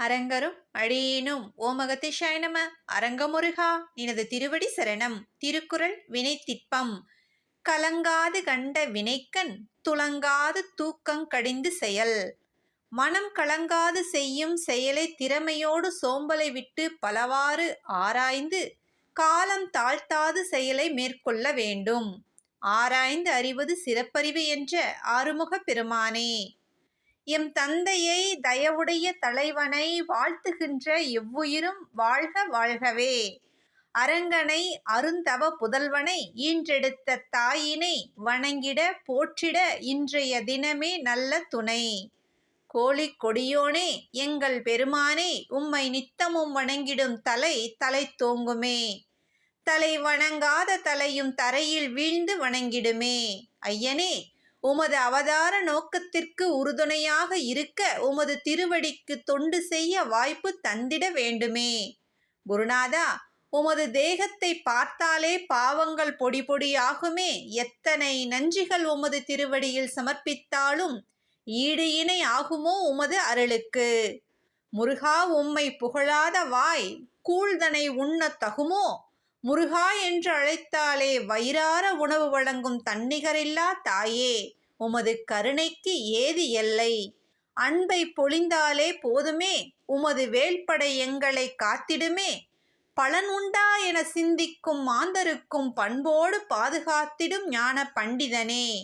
அரங்கரும் அழியினும் ஓமகதிஷாய நம அரங்கமுருகா நினது திருவடி சரணம் திருக்குறள் வினைத்திற்பம் கலங்காது கண்ட வினைக்கண் துலங்காது தூக்கங் கடிந்து செயல். மனம் கலங்காது செய்யும் செயலை திறமையோடு சோம்பலை விட்டு பலவாறு ஆராய்ந்து காலம் தாழ்த்தாது செயலை மேற்கொள்ள வேண்டும். ஆராய்ந்து அறிவது சிறப்பறிவு என்ற ஆறுமுகப் பெருமானே. எம் தந்தையை தயவுடைய தலைவனை வாழ்த்துகின்ற எவ்வுயிரும் வாழ்க வாழ்கவே. அரங்கனை அருந்தவ புதல்வனை ஈன்றெடுத்த தாயினை வணங்கிட போற்றிட இன்றைய தினமே நல்ல துணை. கோழி கொடியோனே எங்கள் பெருமானே உம்மை நித்தமும் வணங்கிடும் தலை தலை தோங்குமே. தலை வணங்காத தலையும் தரையில் வீழ்ந்து வணங்கிடுமே. ஐயனே உமது அவதார நோக்கத்திற்கு உறுதுணையாக இருக்க உமது திருவடிக்கு தொண்டு செய்ய வாய்ப்பு தந்திட வேண்டுமே. குருநாதா உமது தேகத்தை பார்த்தாலே பாவங்கள் பொடி பொடியாகுமே. எத்தனை நன்றிகள் உமது திருவடியில் சமர்ப்பித்தாலும் ஈடு இணை ஆகுமோ உமது அருளுக்கு. முருகா உம்மை புகழாத வாய் கூழ்தனை உண்ணத் தகுமோ? முருகா என்று அழைத்தாலே வயிறார உணவு வழங்கும் தன்னிகரில்லா தாயே உமது கருணைக்கு ஏது எல்லை. அன்பை பொழிந்தாலே போதுமே உமது வேல்படை எங்களை காத்திடுமே. பலன் உண்டா என சிந்திக்கும் மாந்தருக்கும் பண்போடு பாதுகாத்திடும் ஞான பண்டிதனே.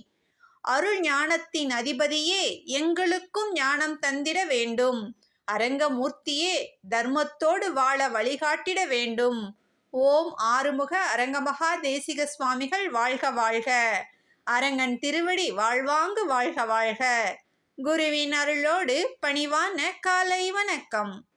அருள் ஞானத்தின் அதிபதியே எங்களுக்கும் ஞானம் தந்திட வேண்டும். அரங்கமூர்த்தியே தர்மத்தோடு வாழ வழிகாட்டிட வேண்டும். ஓம் ஆறுமுக அரங்கமகா தேசிக சுவாமிகள் வாழ்க வாழ்க. அரங்கன் திருவடி வாழ்வாங்கு வாழ்க வாழ்க. குருவின் அருளோடு பணிவான காலை வணக்கம்.